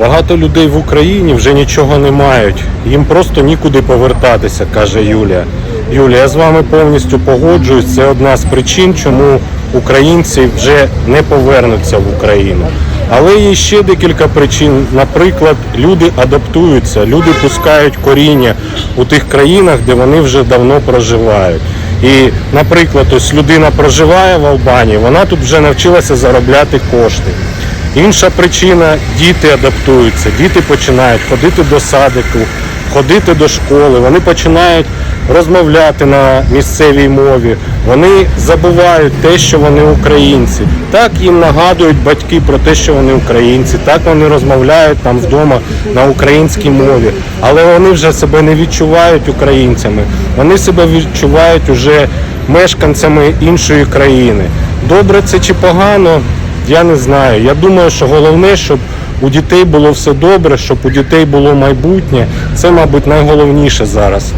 Багато людей в Україні вже нічого не мають. Їм просто нікуди повертатися, каже Юлія. Юлія, я з вами повністю погоджуюсь. Це одна з причин, чому українці вже не повернуться в Україну. Але є ще декілька причин. Наприклад, люди адаптуються, люди пускають коріння у тих країнах, де вони вже давно проживають. І, наприклад, ось людина проживає в Албанії, вона тут вже навчилася заробляти кошти. Інша причина діти адаптуються, діти починають ходити до садику, ходити до школи, вони починають розмовляти на місцевій мові, вони забувають те, що вони українці. Так їм нагадують батьки про те, що вони українці, так вони розмовляють там вдома на українській мові, але вони вже себе не відчувають українцями, вони себе відчувають уже мешканцями іншої країни. Добре це чи погано? Я не знаю. Я думаю, що головне, щоб у дітей було все добре, щоб у дітей було майбутнє. Це, мабуть, найголовніше зараз.